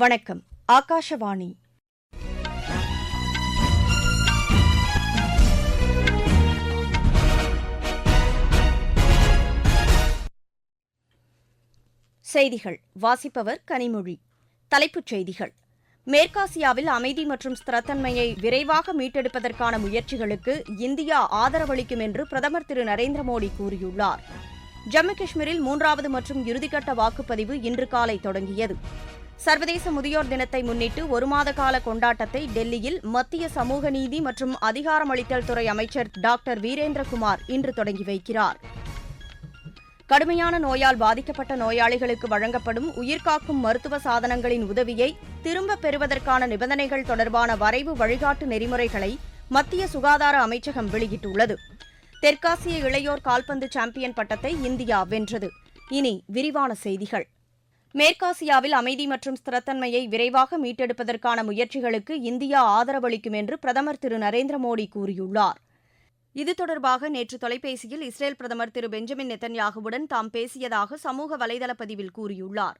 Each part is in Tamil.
வணக்கம் ஆகாஷவாணி. செய்திகள் வாசிப்பவர் கனிமொழி. தலைப்புச் செய்திகள். மேற்காசியாவில் அமைதி மற்றும் ஸ்திரத்தன்மையை விரைவாக மீட்டெடுப்பதற்கான முயற்சிகளுக்கு இந்தியா ஆதரவளிக்கும் என்று பிரதமர் திரு நரேந்திர மோடி கூறியுள்ளார். ஜம்மு காஷ்மீரில் மூன்றாவது மற்றும் இறுதிக்கட்ட வாக்குப்பதிவு இன்று காலை தொடங்கியது. சர்வதேச முதியோர் தினத்தை முன்னிட்டு ஒரு மாத கால கொண்டாட்டத்தை டெல்லியில் மத்திய சமூக நீதி மற்றும் அதிகாரமளித்தல் துறை அமைச்சர் டாக்டர் வீரேந்திரகுமார் இன்று தொடங்கி வைக்கிறார். கடுமையான நோயால் பாதிக்கப்பட்ட நோயாளிகளுக்கு வழங்கப்படும் உயிர்காக்கும் மருத்துவ சாதனங்களின் உதவியை திரும்பப் பெறுவதற்கான நிபந்தனைகள் தொடர்பான வரைவு வழிகாட்டு நெறிமுறைகளை மத்திய சுகாதார அமைச்சகம் வெளியிட்டுள்ளது. தெற்காசிய இளையோர் கால்பந்து சாம்பியன் பட்டத்தை இந்தியா வென்றது. இனி விரிவான செய்திகள். மேற்காசியாவில் அமைதி மற்றும் ஸ்திரத்தன்மையை விரைவாக மீட்டெடுப்பதற்கான முயற்சிகளுக்கு இந்தியா ஆதரவளிக்கும் என்று பிரதமர் திரு நரேந்திர மோடி கூறியுள்ளார். இது தொடர்பாக நேற்று தொலைபேசியில் இஸ்ரேல் பிரதமர் திரு பெஞ்சமின் நெத்தன்யாகுவுடன் தாம் பேசியதாக சமூக வலைதள பதிவில் கூறியுள்ளார்.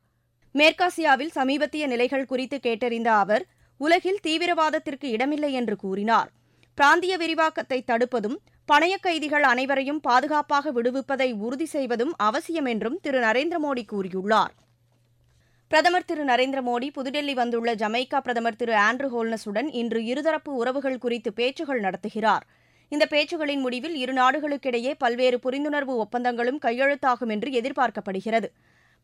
மேற்காசியாவில் சமீபத்திய நிலைகள் குறித்து கேட்டறிந்த அவர் உலகில் தீவிரவாதத்திற்கு இடமில்லை என்று கூறினார். பிராந்திய விரிவாக்கத்தை தடுப்பதும் பணைய கைதிகள் அனைவரையும் பாதுகாப்பாக விடுவிப்பதை உறுதி செய்வதும் அவசியம் என்றும் திரு நரேந்திர மோடி கூறியுள்ளார். பிரதமர் திரு நரேந்திர மோடி புதுடெல்லி வந்துள்ள ஜமைக்கா பிரதமர் திரு ஆண்ட்ரூ ஹோல்னஸுடன் இன்று இருதரப்பு உறவுகள் குறித்து பேச்சுகள் நடத்துகிறார். இந்த பேச்சுகளின் முடிவில் இரு நாடுகளுக்கிடையே பல்வேறு புரிந்துணர்வு ஒப்பந்தங்களும் கையெழுத்தாகும் என்று எதிர்பார்க்கப்படுகிறது.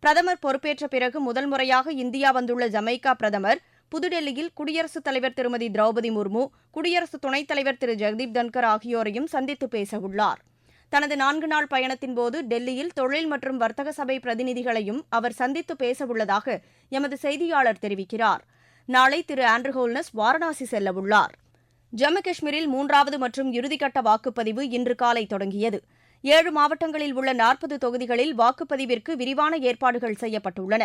பிரதமர் பொறுப்பேற்ற பிறகு முதல் முறையாக இந்தியா வந்துள்ள ஜமைக்கா பிரதமர் புதுடெல்லியில் குடியரசுத் தலைவர் திருமதி திரௌபதி முர்மு குடியரசு துணைத் தலைவர் திரு ஜெகதீப் தன்கர் ஆகியோரையும் சந்தித்து பேசவுள்ளார் தனது நான்கு நாள் பயணத்தின்போது டெல்லியில் தொழில் மற்றும் வர்த்தக சபை பிரதிநிதிகளையும் அவர் சந்தித்து பேசவுள்ளதாக எமது செய்தியாளர் தெரிவிக்கிறார். நாளை திரு ஆண்ட்ரஹோல்னஸ் வாரணாசி செல்லவுள்ளார். ஜம்மு காஷ்மீரில் மூன்றாவது மற்றும் இறுதிக்கட்ட வாக்குப்பதிவு இன்று காலை தொடங்கியது. ஏழு மாவட்டங்களில் உள்ள நாற்பது தொகுதிகளில் வாக்குப்பதிவிற்கு விரிவான ஏற்பாடுகள் செய்யப்பட்டுள்ளன.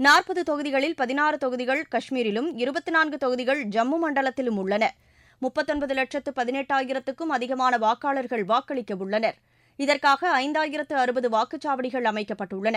நாற்பது தொகுதிகளில் பதினாறு தொகுதிகள் காஷ்மீரிலும் இருபத்தி நான்கு தொகுதிகள் ஜம்மு மண்டலத்திலும் உள்ளன. முப்பத்தொன்பது லட்சத்து பதினெட்டாயிரத்துக்கும் அதிகமான வாக்காளர்கள் வாக்களிக்க உள்ளனர் இதற்காக ஐந்தாயிரத்து அறுபது வாக்குச்சாவடிகள் அமைக்கப்பட்டுள்ளன.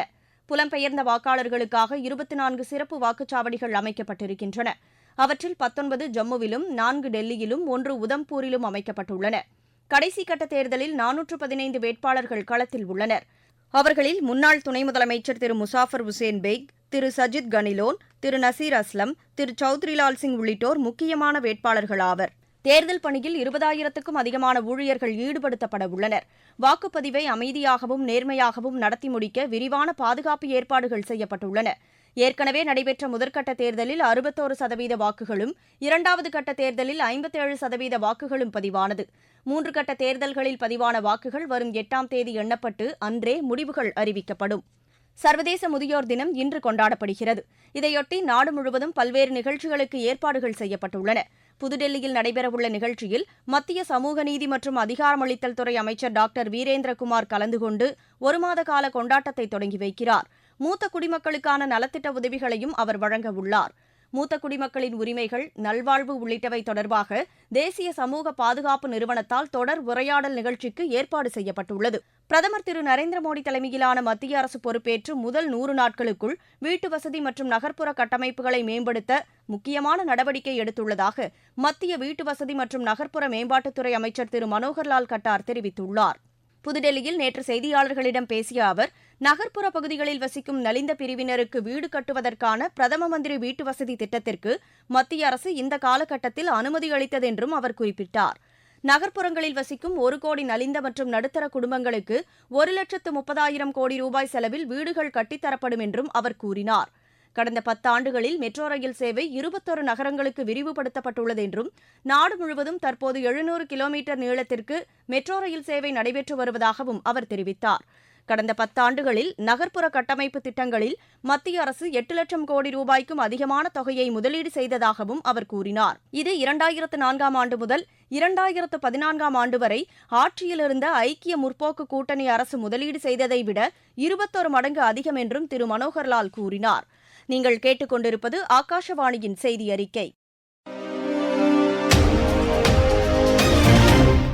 புலம்பெயர்ந்த வாக்காளர்களுக்காக இருபத்தி நான்கு சிறப்பு வாக்குச்சாவடிகள் அமைக்கப்பட்டிருக்கின்றன. அவற்றில் பத்தொன்பது ஜம்முவிலும் நான்கு டெல்லியிலும் ஒன்று உதம்பூரிலும் அமைக்கப்பட்டுள்ளன. கடைசி கட்ட தேர்தலில் நானூற்று பதினைந்து வேட்பாளர்கள் களத்தில் உள்ளனர். அவர்களில் முன்னாள் துணை முதலமைச்சர் திரு முசாஃபர் உசேன் பேக் திரு சஜித் கனிலோன் திரு நசீர் அஸ்லம் திரு சௌத்ரிலால் சிங் உள்ளிட்டோர் முக்கியமான வேட்பாளர்கள் ஆவர். தேர்தல் பணியில் இருபதாயிரத்துக்கும் அதிகமான ஊழியர்கள் ஈடுபடுத்தப்பட உள்ளனர். வாக்குப்பதிவை அமைதியாகவும் நேர்மையாகவும் நடத்தி முடிக்க விரிவான பாதுகாப்பு ஏற்பாடுகள் செய்யப்பட்டுள்ளன. ஏற்கனவே நடைபெற்ற முதற்கட்ட தேர்தலில் அறுபத்தோரு சதவீத வாக்குகளும் இரண்டாவது கட்ட தேர்தலில் ஐம்பத்தேழு சதவீத வாக்குகளும் பதிவானது. மூன்று கட்ட தேர்தல்களில் பதிவான வாக்குகள் வரும் எட்டாம் தேதி எண்ணப்பட்டு அன்றே முடிவுகள் அறிவிக்கப்படும். சர்வதேச முதியோர் தினம் இன்று கொண்டாடப்படுகிறது. இதையொட்டி நாடு முழுவதும் பல்வேறு நிகழ்ச்சிகளுக்கு ஏற்பாடுகள் செய்யப்பட்டுள்ளன. புதுடெல்லியில் நடைபெறவுள்ள நிகழ்ச்சியில் மத்திய சமூக நீதி மற்றும் அதிகாரமளித்தல் துறை அமைச்சர் டாக்டர் வீரேந்திரகுமார் கலந்து கொண்டு ஒரு மாத கால கொண்டாட்டத்தை தொடங்கி வைக்கிறார். மூத்த குடிமக்களுக்கான நலத்திட்ட உதவிகளையும் அவர் வழங்க உள்ளார். மூத்த குடிமக்களின் உரிமைகள் நல்வாழ்வு உள்ளிட்டவை தொடர்பாக தேசிய சமூக பாதுகாப்பு நிறுவனத்தால் தொடர் உரையாடல் நிகழ்ச்சிக்கு ஏற்பாடு செய்யப்பட்டுள்ளது. பிரதமர் திரு நரேந்திர மோடி தலைமையிலான மத்திய அரசு பொறுப்பேற்று முதல் நூறு நாட்களுக்குள் வீட்டு வசதி மற்றும் நகர்ப்புற கட்டமைப்புகளை மேம்படுத்த முக்கியமான நடவடிக்கை எடுத்துள்ளதாக மத்திய வீட்டு வசதி மற்றும் நகர்ப்புற மேம்பாட்டுத்துறை அமைச்சர் திரு மனோகர்லால் கட்டார் தெரிவித்துள்ளார். புதுடெல்லியில் நேற்று செய்தியாளர்களிடம் பேசிய அவர் நகர்ப்புற பகுதிகளில் வசிக்கும் நலிந்த பிரிவினருக்கு வீடு கட்டுவதற்கான பிரதம மந்திரி வீட்டு வசதி திட்டத்திற்கு மத்திய அரசு இந்த காலகட்டத்தில் அனுமதி அளித்தது என்றும் அவர் குறிப்பிட்டார். நகர்ப்புறங்களில் வசிக்கும் ஒரு கோடி நலிந்த மற்றும் நடுத்தர குடும்பங்களுக்கு ஒரு லட்சத்து முப்பதாயிரம் கோடி ரூபாய் செலவில் வீடுகள் கட்டித்தரப்படும் என்றும் அவர் கூறினார். கடந்த பத்தாண்டுகளில் மெட்ரோ ரயில் சேவை இருபத்தொரு நகரங்களுக்கு விரிவுபடுத்தப்பட்டுள்ளது என்றும் நாடு முழுவதும் தற்போது எழுநூறு கிலோமீட்டர் நீளத்திற்கு மெட்ரோ ரயில் சேவை நடைபெற்று வருவதாகவும் அவர் தெரிவித்தார். கடந்த பத்தாண்டுகளில் நகர்ப்புற கட்டமைப்பு திட்டங்களில் மத்திய அரசு எட்டு லட்சம் கோடி ரூபாய்க்கும் அதிகமான தொகையை முதலீடு செய்ததாகவும் அவர் கூறினார். இது இரண்டாயிரத்து நான்காம் ஆண்டு முதல் இரண்டாயிரத்து பதினான்காம் ஆண்டு வரை ஆட்சியிலிருந்த ஐக்கிய முற்போக்கு கூட்டணி அரசு முதலீடு செய்ததை விட இருபத்தொரு மடங்கு அதிகம் என்றும் திரு. மனோகர்லால் கூறினார். நீங்கள் கேட்டுக்கொண்டிருப்பது ஆகாஷவாணியின் செய்தி அறிக்கை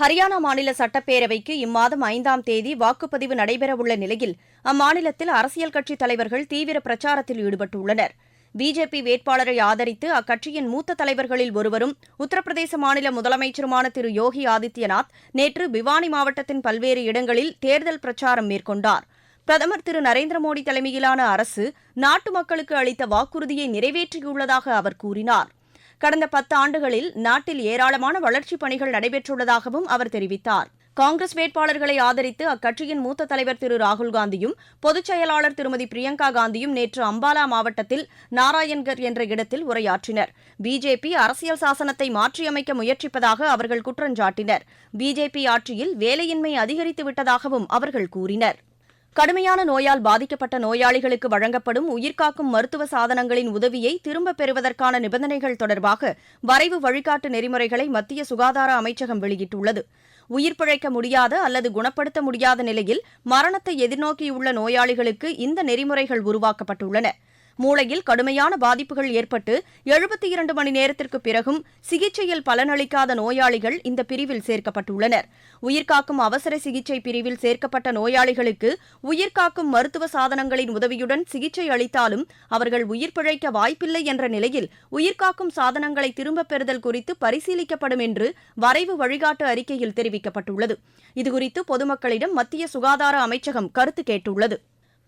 ஹரியானா மாநில சட்டப்பேரவைக்கு இம்மாதம் ஐந்தாம் தேதி வாக்குப்பதிவு நடைபெறவுள்ள நிலையில் அம்மாநிலத்தில் அரசியல் கட்சித் தலைவர்கள் தீவிர பிரச்சாரத்தில் ஈடுபட்டுள்ளனர். பிஜேபி வேட்பாளரை ஆதரித்து அக்கட்சியின் மூத்த தலைவர்களில் ஒருவரும் உத்தரப்பிரதேச மாநில முதலமைச்சருமான திரு யோகி ஆதித்யநாத் நேற்று பிவானி மாவட்டத்தின் பல்வேறு இடங்களில் தேர்தல் பிரச்சாரம் மேற்கொண்டார். பிரதமர் திரு நரேந்திர மோடி தலைமையிலான அரசு நாட்டு மக்களுக்கு அளித்த வாக்குறுதியை நிறைவேற்றியுள்ளதாக அவர் கூறினார். கடந்த பத்து ஆண்டுகளில் நாட்டில் ஏராளமான வளர்ச்சிப் பணிகள் நடைபெற்றுள்ளதாகவும் அவர் தெரிவித்தார். காங்கிரஸ் வேட்பாளர்களை ஆதரித்து அக்கட்சியின் மூத்த தலைவர் திரு ராகுல்காந்தியும் பொதுச் செயலாளர் திருமதி பிரியங்கா காந்தியும் நேற்று அம்பாலா மாவட்டத்தில் நாராயண்கர் என்ற இடத்தில் உரையாற்றினர். பிஜேபி அரசியல் சாசனத்தை மாற்றியமைக்க முயற்சிப்பதாக அவர்கள் குற்றஞ்சாட்டினர் பிஜேபி ஆட்சியில் வேலையின்மை அதிகரித்து விட்டதாகவும் அவர்கள் கூறினர். கடுமையான நோயால் பாதிக்கப்பட்ட நோயாளிகளுக்கு வழங்கப்படும் உயிர்காக்கும் மருத்துவ சாதனங்களின் உதவியை திரும்பப் பெறுவதற்கான நிபந்தனைகள் தொடர்பாக வரைவு வழிகாட்டு நெறிமுறைகளை மத்திய சுகாதார அமைச்சகம் வெளியிட்டுள்ளது. உயிர் பிழைக்க முடியாத அல்லது குணப்படுத்த முடியாத நிலையில் மரணத்தை எதிர்நோக்கியுள்ள நோயாளிகளுக்கு இந்த நெறிமுறைகள் உருவாக்கப்பட்டுள்ளன. மூளையில் கடுமையான பாதிப்புகள் ஏற்பட்டு எழுபத்தி இரண்டு மணி நேரத்திற்கு பிறகும் சிகிச்சையில் பலனளிக்காத நோயாளிகள் இந்த பிரிவில் சேர்க்கப்பட்டுள்ளனர். உயிர்காக்கும் அவசர சிகிச்சை பிரிவில் சேர்க்கப்பட்ட நோயாளிகளுக்கு உயிர்காக்கும் மருத்துவ சாதனங்களின் உதவியுடன் சிகிச்சை அளித்தாலும் அவர்கள் உயிர் பிழைக்க வாய்ப்பில்லை என்ற நிலையில் உயிர்காக்கும் சாதனங்களை திரும்பப் பெறுதல் குறித்து பரிசீலிக்கப்படும் என்று வரைவு வழிகாட்டு அறிக்கையில் தெரிவிக்கப்பட்டுள்ளது. இதுகுறித்து பொதுமக்களிடம் மத்திய சுகாதார அமைச்சகம் கருத்து கேட்டுள்ளது.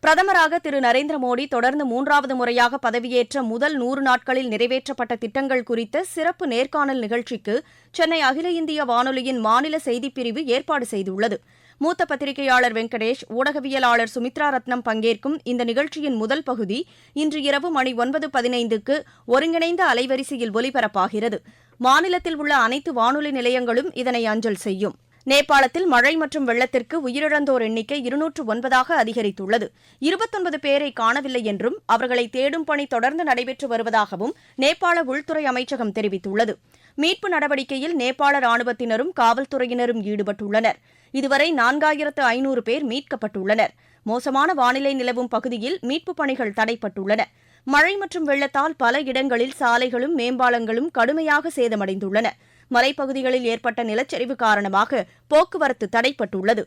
பிரதமராக திரு நரேந்திர மோடி தொடர்ந்து மூன்றாவது முறையாக பதவியேற்ற முதல் நூறு நாட்களில் நிறைவேற்றப்பட்ட திட்டங்கள் குறித்த சிறப்பு நேர்காணல் நிகழ்ச்சிக்கு சென்னை அகில இந்திய வானொலியின் மாநில செய்திப்பிரிவு ஏற்பாடு செய்துள்ளது. மூத்த பத்திரிகையாளர் வெங்கடேஷ் ஊடகவியலாளர் சுமித்ரா ரத்னம் பங்கேற்கும் இந்த நிகழ்ச்சியின் முதல் பகுதி இன்று இரவு மணி ஒன்பது பதினைந்துக்கு ஒருங்கிணைந்த அலைவரிசையில் ஒலிபரப்பாகிறது. மாநிலத்தில் உள்ள அனைத்து வானொலி நிலையங்களும் இதனை அஞ்சல் செய்யும். நேபாளத்தில் மழை மற்றும் வெள்ளத்திற்கு உயிரிழந்தோர் எண்ணிக்கை இருநூற்று ஒன்பதாக அதிகரித்துள்ளது. இருபத்தொன்பது பேரை காணவில்லை என்றும் அவர்களை தேடும் பணி தொடர்ந்து நடைபெற்று வருவதாகவும் நேபாள உள்துறை அமைச்சகம் தெரிவித்துள்ளது. மீட்பு நடவடிக்கையில் நேபாள ராணுவத்தினரும் காவல்துறையினரும் ஈடுபட்டுள்ளனர். இதுவரை நான்காயிரத்து ஐநூறு பேர் மீட்கப்பட்டுள்ளனர். மோசமான வானிலை நிலவும் பகுதியில் மீட்புப் பணிகள் தடைப்பட்டுள்ளன. மழை மற்றும் வெள்ளத்தால் பல இடங்களில் சாலைகளும் மேம்பாலங்களும் கடுமையாக சேதமடைந்துள்ளன. மலைப்பகுதிகளில் ஏற்பட்ட நிலச்சரிவு காரணமாக போக்குவரத்து தடைப்பட்டுள்ளது.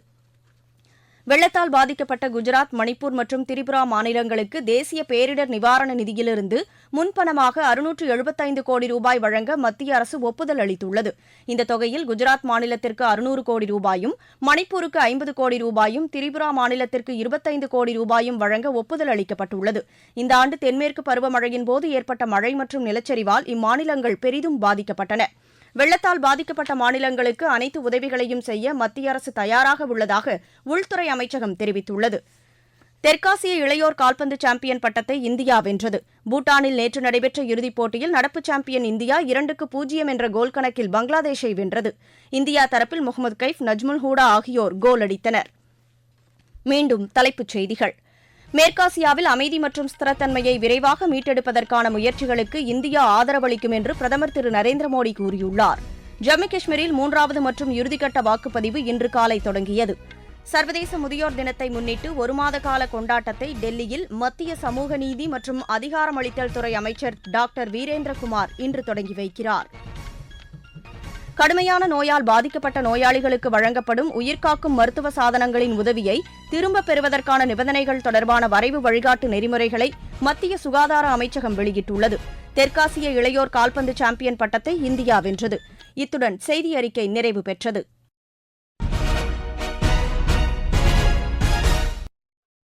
வெள்ளத்தால் பாதிக்கப்பட்ட குஜராத் மணிப்பூர் மற்றும் திரிபுரா மாநிலங்களுக்கு தேசிய பேரிடர் நிவாரண நிதியிலிருந்து முன்பணமாக அறுநூற்று எழுபத்தைந்து கோடி ரூபாய் வழங்க மத்திய அரசு ஒப்புதல் அளித்துள்ளது. இந்த தொகையில் குஜராத் மாநிலத்திற்கு அறுநூறு கோடி ரூபாயும் மணிப்பூருக்கு ஐம்பது கோடி ரூபாயும் திரிபுரா மாநிலத்திற்கு இருபத்தைந்து கோடி ரூபாயும் வழங்க ஒப்புதல் அளிக்கப்பட்டுள்ளது. இந்த ஆண்டு தென்மேற்கு பருவமழையின் போது ஏற்பட்ட மழை மற்றும் நிலச்சரிவால் இம்மாநிலங்கள் பெரிதும் பாதிக்கப்பட்டன. வெள்ளத்தால் பாதிக்கப்பட்ட மாநிலங்களுக்கு அனைத்து உதவிகளையும் செய்ய மத்திய அரசு தயாராக உள்ளதாக உள்துறை அமைச்சகம் தெரிவித்துள்ளது. தெற்காசிய இளையோர் கால்பந்து சாம்பியன் பட்டத்தை இந்தியா வென்றது. பூட்டானில் நேற்று நடைபெற்ற இறுதிப் போட்டியில் நடப்பு சாம்பியன் இந்தியா இரண்டுக்கு பூஜ்ஜியம் என்ற கோல் கணக்கில் பங்களாதேஷை வென்றது. இந்தியா தரப்பில் முகமது கைஃப் நஜ்முல் ஹூடா ஆகியோர் கோல் அடித்தனர். மீண்டும் தலைப்புச் செய்திகள். மேற்காசியாவில் அமைதி மற்றும் ஸ்திரத்தன்மையை விரைவாக மீட்டெடுப்பதற்கான முயற்சிகளுக்கு இந்தியா ஆதரவளிக்கும் என்று பிரதமர் திரு நரேந்திர மோடி கூறியுள்ளார். ஜம்மு காஷ்மீரில் மூன்றாவது மற்றும் இறுதிக்கட்ட வாக்குப்பதிவு இன்று காலை தொடங்கியது. சர்வதேச முதியோர் தினத்தை முன்னிட்டு ஒரு மாத கால கொண்டாட்டத்தை டெல்லியில் மத்திய சமூக நீதி மற்றும் அதிகாரமளித்தல் துறை அமைச்சர் டாக்டர் வீரேந்திரகுமார் இன்று தொடங்கி வைக்கிறார். கடுமையான நோயால் பாதிக்கப்பட்ட நோயாளிகளுக்கு வழங்கப்படும் உயிர்காக்கும் மருத்துவ சாதனங்களின் உதவியை திரும்பப் பெறுவதற்கான நிபந்தனைகள் தொடர்பான வரைவு வழிகாட்டு நெறிமுறைகளை மத்திய சுகாதார அமைச்சகம் வெளியிட்டுள்ளது. தெற்காசிய இளையோர் கால்பந்து சாம்பியன் பட்டத்தை இந்தியா வென்றது. இத்துடன் செய்தி அறிக்கை நிறைவு பெற்றது.